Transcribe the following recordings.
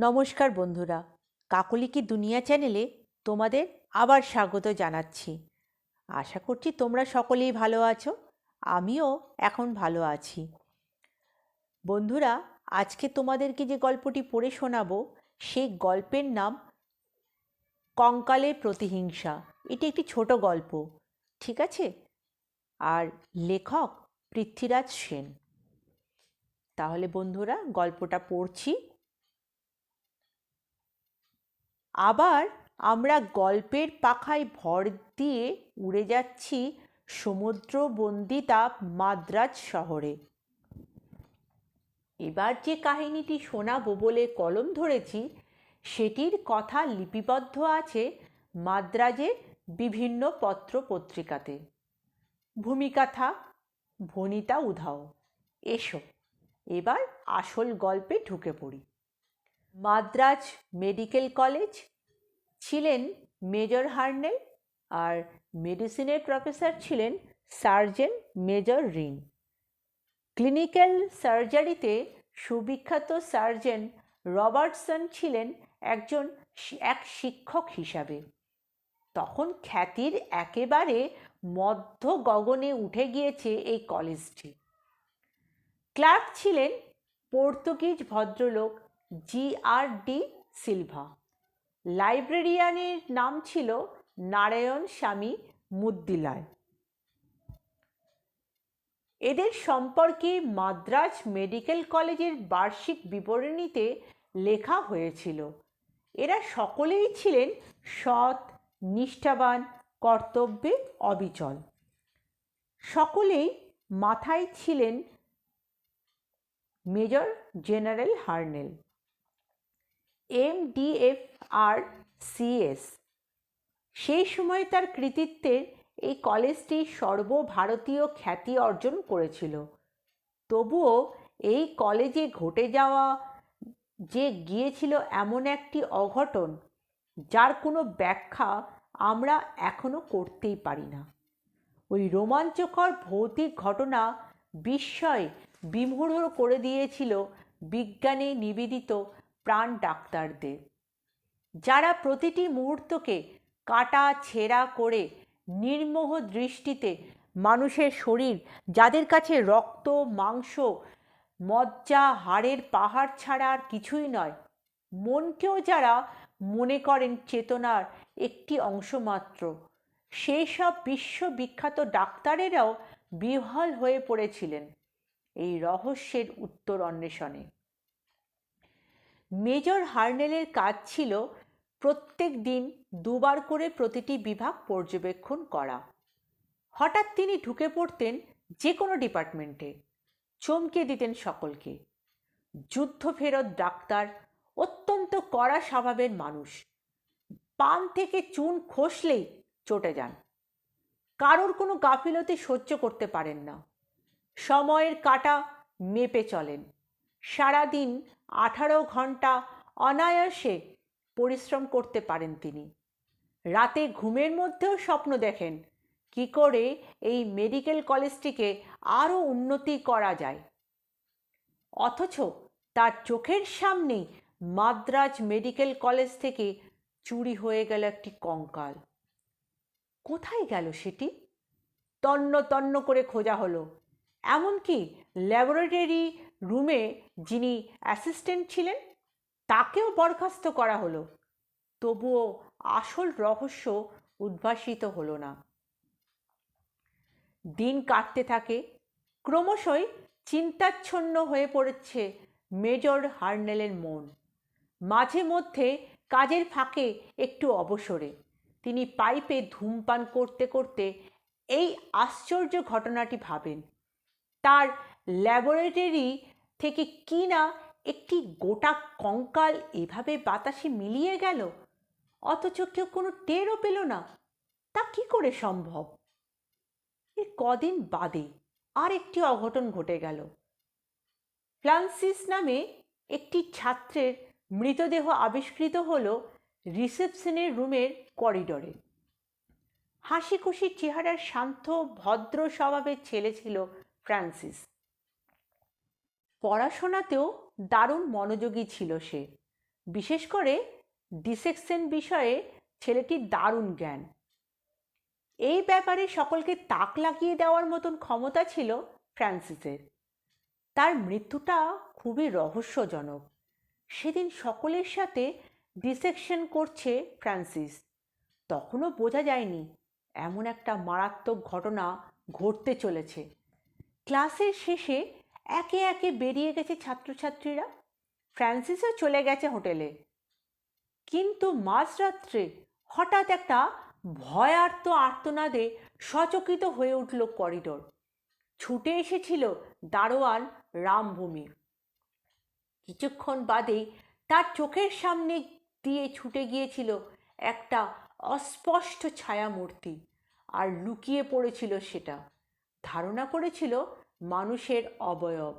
নমস্কার বন্ধুরা, কাকলিকি দুনিয়া চ্যানেলে তোমাদের আবার স্বাগত জানাচ্ছি। আশা করছি তোমরা সকলেই ভালো আছো, আমিও এখন ভালো আছি। বন্ধুরা, আজকে তোমাদেরকে যে গল্পটি পড়ে শোনাবো সেই গল্পের নাম কঙ্কালের প্রতিহিংসা। এটি একটি ছোট গল্প, ঠিক আছে? আর লেখক পৃথ্বীরাজ সেন। তাহলে বন্ধুরা, গল্পটা পড়ছি। আবার আমরা গল্পের পাখায় ভর দিয়ে উড়ে যাচ্ছি সমুদ্রবন্দিতা মাদ্রাজ শহরে। এবার যে কাহিনীটি শোনাবো বলে কলম ধরেছি, সেটির কথা লিপিবদ্ধ আছে মাদ্রাজের বিভিন্ন পত্র পত্রিকাতে ভূমিকা থাক ভনিতা উধাও। এসো, এবার আসল গল্পে ঢুকে পড়ি। মাদ্রাজ মেডিকেল কলেজ ছিলেন মেজর হার্নেল আর মেডিসিনের প্রফেসর ছিলেন সার্জেন মেজর রিং ক্লিনিক্যাল সার্জারিতে সুবিখ্যাত সার্জেন রবার্টসন ছিলেন একজন এক শিক্ষক হিসাবে। তখন খ্যাতির একেবারে মধ্য গগনে উঠে গিয়েছে এই কলেজটি। ক্লার্ক ছিলেন পর্তুগিজ ভদ্রলোক জি আর ডি সিলভা লাইব্রেরিয়ানের নাম ছিল নারায়ণ স্বামী মুদ্দিলায়। এদের সম্পর্কে মাদ্রাজ মেডিকেল কলেজের বার্ষিক বিবরণীতে লেখা হয়েছিল। এরা সকলেই ছিলেন সৎ, নিষ্ঠাবান, কর্তব্যে অবিচল। সকলেই মাথায় ছিলেন major general Harnell. M DF R CS সেই সময় তার কৃতিত্বের এই কলেজটি সর্বভারতীয় খ্যাতি অর্জন করেছিল। তবুও এই কলেজে ঘটে যাওয়া যে গিয়েছিল এমন একটি অঘটন, যার কোনো ব্যাখ্যা আমরা এখনও করতেই পারি না। ওই রোমাঞ্চকর ভৌতিক ঘটনা বিস্ময় বিমূঢ় করে দিয়েছিল বিজ্ঞানে নিবেদিত প্রাণ ডাক্তারদের। যারা প্রতিটি মুহূর্তকে কাটা, ছেঁড়া করে নির্মোহ দৃষ্টিতে মানুষের শরীর, যাদের কাছে রক্ত, মাংস, মজ্জা, হাড়ের পাহাড় ছাড়া আর কিছুই নয়, মনকেও যারা মনে করেন চেতনার একটি অংশ মাত্র সেই সব বিশ্ববিখ্যাত ডাক্তারেরাও বিহ্বল হয়ে পড়েছিলেন এই রহস্যের উত্তর অন্বেষণে। মেজর হার্নেলের কাজ ছিল প্রত্যেক দিন দুবার করে প্রতিটি বিভাগ পর্যবেক্ষণ করা। হঠাৎ তিনি ঢুকে পড়তেন যে কোনো ডিপার্টমেন্টে, চমকে দিতেন সকলকে। যুদ্ধ ফেরত ডাক্তার, অত্যন্ত কড়া স্বভাবের মানুষ। পান থেকে চুন খসলেই চটে যান। কারোর কোনো গাফিলতি সহ্য করতে পারেন না। সময়ের কাটা মেপে চলেন। সারাদিন আঠারো ঘণ্টা অনায়াসে পরিশ্রম করতে পারেন তিনি। রাতে ঘুমের মধ্যেও স্বপ্ন দেখেন কি করে এই মেডিকেল কলেজটিকে আরও উন্নতি করা যায়। অথচ তার চোখের সামনেই মাদ্রাজ মেডিকেল কলেজ থেকে চুরি হয়ে গেল একটি কঙ্কাল। কোথায় গেল সেটি? তন্ন তন্ন করে খোঁজা হলো। এমনকি ল্যাবরেটরি রুমে যিনি অ্যাসিস্ট্যান্ট ছিলেন, তাকেও বরখাস্ত করা হলো। তবুও আসল রহস্য উদ্ভাসিত হলো না। দিন কাটতে থাকে, ক্রমশই চিন্তাচ্ছন্ন হয়ে পড়েছে মেজর হার্নেলের মন। মাঝে মধ্যে কাজের ফাঁকে একটু অবসরে, তিনি পাইপে ধূমপান করতে করতে এই আশ্চর্য ঘটনাটি ভাবেন। তার ল্যাবরেটরি থেকে কি না একটি গোটা কঙ্কাল এভাবে বাতাসে মিলিয়ে গেল? অথচ কেউ কোনো টেরও পেল না। তা কি করে সম্ভব? এর কদিন বাদে আর একটি অঘটন ঘটে গেল। ফ্রান্সিস নামে একটি ছাত্রের মৃতদেহ আবিষ্কৃত হল রিসেপশনের রুমের করিডরে। হাসি খুশি চেহারার শান্ত, ভদ্র স্বভাবের ছেলে ছিল ফ্রান্সিস। পড়াশোনাতেও দারুণ মনোযোগী ছিল সে। বিশেষ করে ডিসেকশন বিষয়ে ছেলেটির দারুণ জ্ঞান। এই ব্যাপারে সকলকে তাক লাগিয়ে দেওয়ার মতন ক্ষমতা ছিল ফ্রান্সিসের। তার মৃত্যুটা খুবই রহস্যজনক। সেদিন সকলের সাথে ডিসেকশন করছে ফ্রান্সিস। তখনও বোঝা যায়নি, এমন একটা মারাত্মক ঘটনা ঘটতে চলেছে। ক্লাসের শেষে একে একে বেরিয়ে গেছে ছাত্রছাত্রীরা। ফ্রান্সিসও চলে গেছে হোটেলে। কিন্তু মাঝরাত্রে হঠাৎ একটা ভয়ার্ত আর্তনাদে সচকিত হয়ে উঠল করিডোর। ছুটে এসেছিল দারোয়ান রামভূমি। কিছুক্ষণ বাদেই তার চোখের সামনে দিয়ে ছুটে গিয়েছিল একটা অস্পষ্ট ছায়ামূর্তি, আর লুকিয়ে পড়েছিল সেটা। ধারণা করেছিল মানুষের অবয়ব।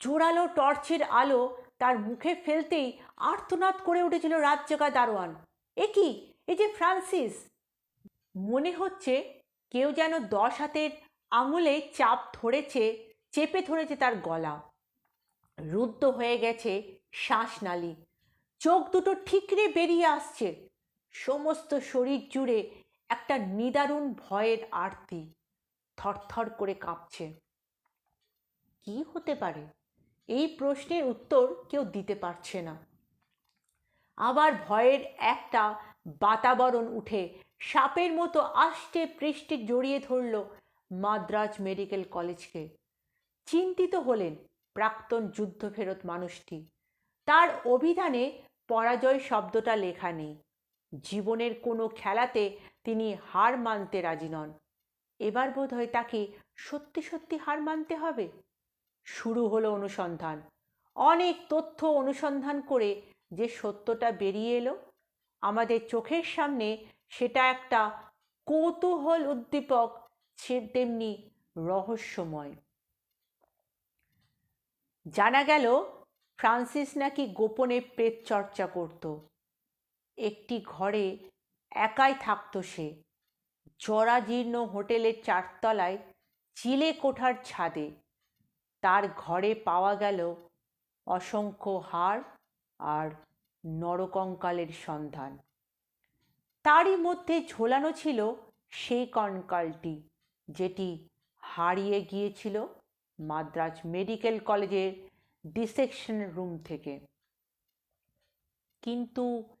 জোরালো টর্চের আলো তার মুখে ফেলতেই আর্তনাদ করে উঠেছিল রাত জাগা দারোয়ান। এ কি? এই যে ফ্রান্সিস! মনে হচ্ছে কেউ যেন দশ হাতের আঙুলে চাপ ধরেছে, চেপে ধরেছে তার গলা। রুদ্ধ হয়ে গেছে শ্বাসনালী চোখ দুটো ঠিকরে বেরিয়ে আসছে। সমস্ত শরীর জুড়ে একটা নিদারুণ ভয়ের আরতি। থরথর করে কাঁপছে। কি হতে পারে? এই প্রশ্নের উত্তর কেউ দিতে পারছে না। আবার ভয়ের একটা বাতাবরণ উঠে সাপের মতো আষ্টে পৃষ্ঠে জড়িয়ে ধরল মাদ্রাজ মেডিকেল কলেজকে। চিন্তিত হলেন প্রাক্তন যুদ্ধফেরত মানুষটি। তার অভিধানে পরাজয় শব্দটা লেখা নেই। জীবনের কোনো খেলাতে তিনি হার মানতে রাজি নন। এবার বোধ হয় তাকে সত্যি সত্যি হার মানতে হবে। শুরু হলো অনুসন্ধান। অনেক তথ্য অনুসন্ধান করে যে সত্যটা বেরিয়ে এলো। আমাদের চোখের সামনে সেটা একটা কৌতূহল উদ্দীপক, সে তেমনি রহস্যময়। জানা গেল, ফ্রান্সিস নাকি গোপনে প্রেত চর্চা করত। একটি ঘরে একাই থাকতো সে। জরাজীর্ণ হোটেলের চারতলায় চিলে কোঠার ছাদে তার ঘরে পাওয়া গেল অসংখ্য হাড় আর নরকঙ্কালের সন্ধান। তারই মধ্যে ঝোলানো ছিল সেই কঙ্কালটি, যেটি হারিয়ে গিয়েছিল মাদ্রাজ মেডিকেল কলেজের ডিসেকশন রুম থেকে। কিন্তু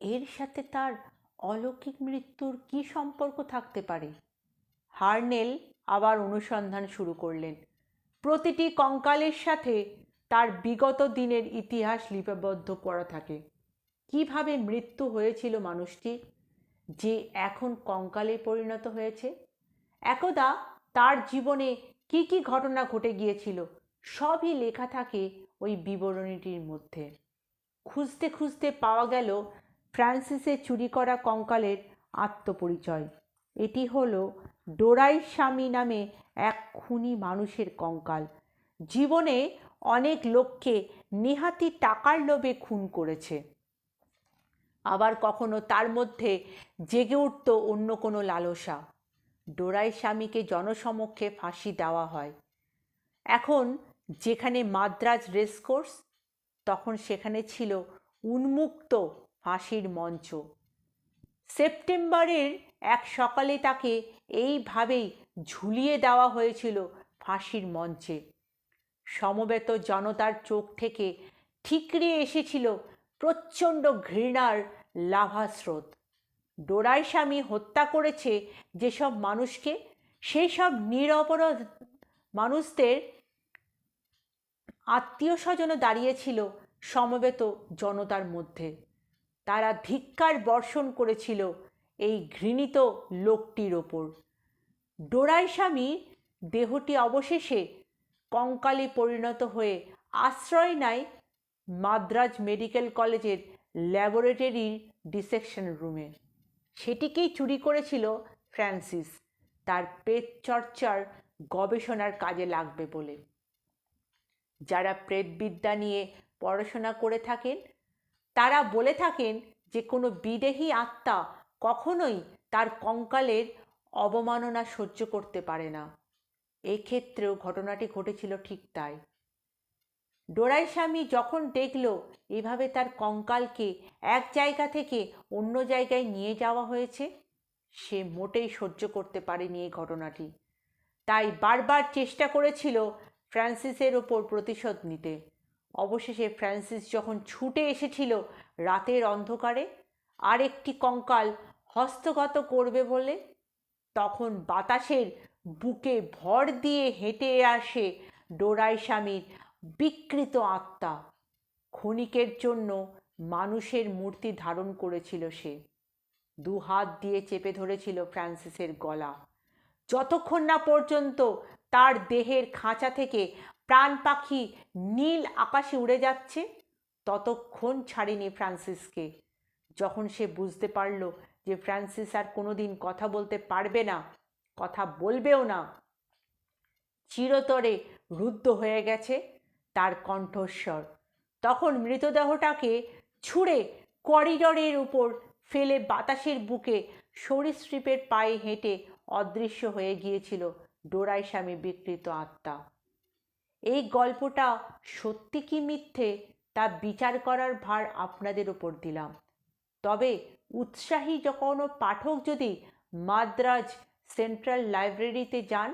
এর সাথে তার অলৌকিক মৃত্যুর কি সম্পর্ক থাকতে পারে? হার্নেল আবার অনুসন্ধান শুরু করলেন। প্রতিটি কঙ্কালের সাথে তার বিগত দিনের ইতিহাস লিপিবদ্ধ করা থাকে। কীভাবে মৃত্যু হয়েছিল মানুষটি? যে এখন কঙ্কালে পরিণত হয়েছে? একদা তার জীবনে কি কি ঘটনা ঘটে গিয়েছিল? সবই লেখা থাকে ওই বিবরণীটির মধ্যে। খুঁজতে খুঁজতে পাওয়া গেল ফ্রান্সিসের চুরি করা কঙ্কালের আত্মপরিচয়। এটি হলো ডোরাই স্বামী নামে এক খুনি মানুষের কঙ্কাল। জীবনে অনেক লোককে নেহাতি টাকার লোভে খুন করেছে। আবার কখনো তার মধ্যে জেগে উঠত অন্য কোনো লালসা। ডোরাই স্বামীকে জনসমক্ষে ফাঁসি দেওয়া হয়। এখন যেখানে মাদ্রাজ রেসকোর্স, তখন সেখানে ছিল উন্মুক্ত ফাঁসির মঞ্চ। সেপ্টেম্বরের এক সকালে তাকে এইভাবেই ঝুলিয়ে দেওয়া হয়েছিল ফাঁসির মঞ্চে। সমবেত জনতার চোখ থেকে ঠিকরে এসেছিল প্রচণ্ড ঘৃণার লাভাস্রোত। ডোরাই স্বামী হত্যা করেছে যেসব মানুষকে সেই সব নিরপরাধ মানুষদের আত্মীয় স্বজনও দাঁড়িয়েছিল সমবেত জনতার মধ্যে। তারা ধিক্কার বর্ষণ করেছিল এই ঘৃণিত লোকটির ওপর। ডোরাই স্বামী দেহটি অবশেষে কঙ্কালে পরিণত হয়ে আশ্রয় নেয় মাদ্রাজ মেডিকেল কলেজের ল্যাবরেটরির ডিসেকশন রুমে। সেটিকেই চুরি করেছিল ফ্রান্সিস। তার প্রেত চর্চার গবেষণার কাজে লাগবে বলে। যারা প্রেতবিদ্যা নিয়ে পড়াশোনা করে থাকেন তারা বলে থাকেন যে কোনো বিদেহী আত্মা কখনোই তার কঙ্কালের অবমাননা সহ্য করতে পারে না। এক্ষেত্রেও ঘটনাটি ঘটেছিল ঠিক তাই। ডোরাই স্বামী যখন দেখল এভাবে তার কঙ্কালকে এক জায়গা থেকে অন্য জায়গায় নিয়ে যাওয়া হয়েছে, সে মোটেই সহ্য করতে পারেনি এই ঘটনাটি। তাই বারবার চেষ্টা করেছিল ফ্রান্সিসের ওপর প্রতিশোধ নিতে। অবশেষে ফ্রান্সিস যখন ছুটে এসেছিল রাতের অন্ধকারে আর একটি কঙ্কাল হস্তগত করবে বলে, তখন বাতাসের বুকে ভর দিয়ে হেঁটে আসে ডোরাই স্বামীর বিকৃত আত্মা। ক্ষণিকের জন্য মানুষের মূর্তি ধারণ করেছিল সে। দু হাত দিয়ে চেপে ধরেছিল ফ্রান্সিসের গলা। যতক্ষণ না পর্যন্ত তার দেহের খাঁচা থেকে প্রাণ পাখি নীল আকাশে উড়ে যাচ্ছে। ততক্ষণ ছাড়েনি ফ্রান্সিসকে। যখন সে বুঝতে পারল যে ফ্রান্সিস আর কোনোদিন কথা বলতে পারবে না, কথা বলবেও না, চিরতরে রুদ্ধ হয়ে গেছে তার কণ্ঠস্বর। তখন মৃতদেহটাকে ছুঁড়ে করিডরের উপর ফেলে বাতাসের বুকে সরীসৃপের পায়ে হেঁটে অদৃশ্য হয়ে গিয়েছিল ডোরাই স্বামী বিকৃত আত্মা। এই গল্পটা সত্যি কি মিথ্যে তা বিচার করার ভার আপনাদের ওপর দিলাম। তবে উৎসাহী কোনো পাঠক যদি মাদ্রাজ সেন্ট্রাল লাইব্রেরিতে যান,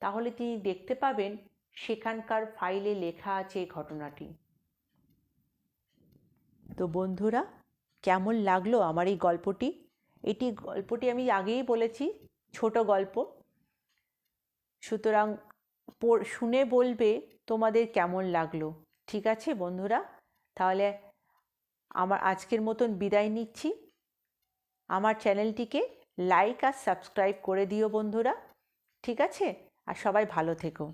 তাহলে তিনি দেখতে পাবেন সেখানকার ফাইলে লেখা আছে ঘটনাটি। তো বন্ধুরা, কেমন লাগল আমার এই গল্পটি? এটি গল্পটি আমি আগেই বলেছি, ছোট গল্প। সুতরাং শুনে বলবে তোমাদের কেমন লাগল? ঠিক আছে বন্ধুরা? তাহলে আমার আজকের মতন বিদায় নিচ্ছি। আমার চ্যানেলটিকে লাইক আর সাবস্ক্রাইব করে দিও বন্ধুরা। ঠিক আছে? আর সবাই ভালো থেকো।